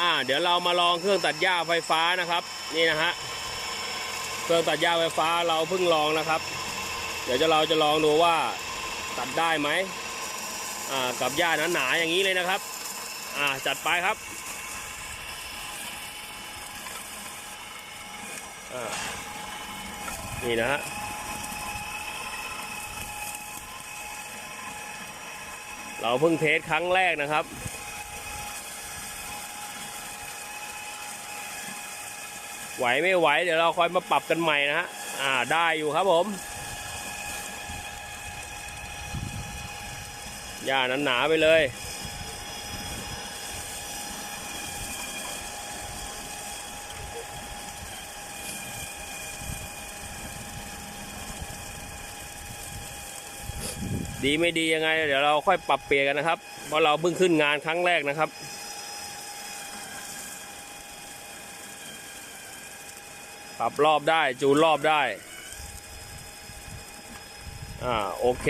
อ่าเดี๋ยวเรามาลองเครื่องตัดหญ้าไฟฟ้านะครับ นี่นะฮะเครื่องตัดหญ้าไฟฟ้าเราเพิ่งลองนะครับ เดี๋ยวจะเราจะลองดูว่าตัดได้ไหมอ่ากับหญ้าหนาๆอย่างนี้เลยนะครับอ่าจัดไปครับอ่านี่นะฮะเราเพิ่งเทสครั้งแรกนะครับ ไหวไม่ไหว เดี๋ยวเราค่อยมาปรับกันใหม่นะฮะอ่าได้อยู่ครับผมหญ้าหนาๆไปเลยดีไม่ดียังไง เดี๋ยวเราค่อยปรับเปลี่ยนกันนะครับ เพราะเราเพิ่งขึ้นงานครั้งแรกนะครับ ปรับรอบได้จูนรอบได้ อ่า โอเค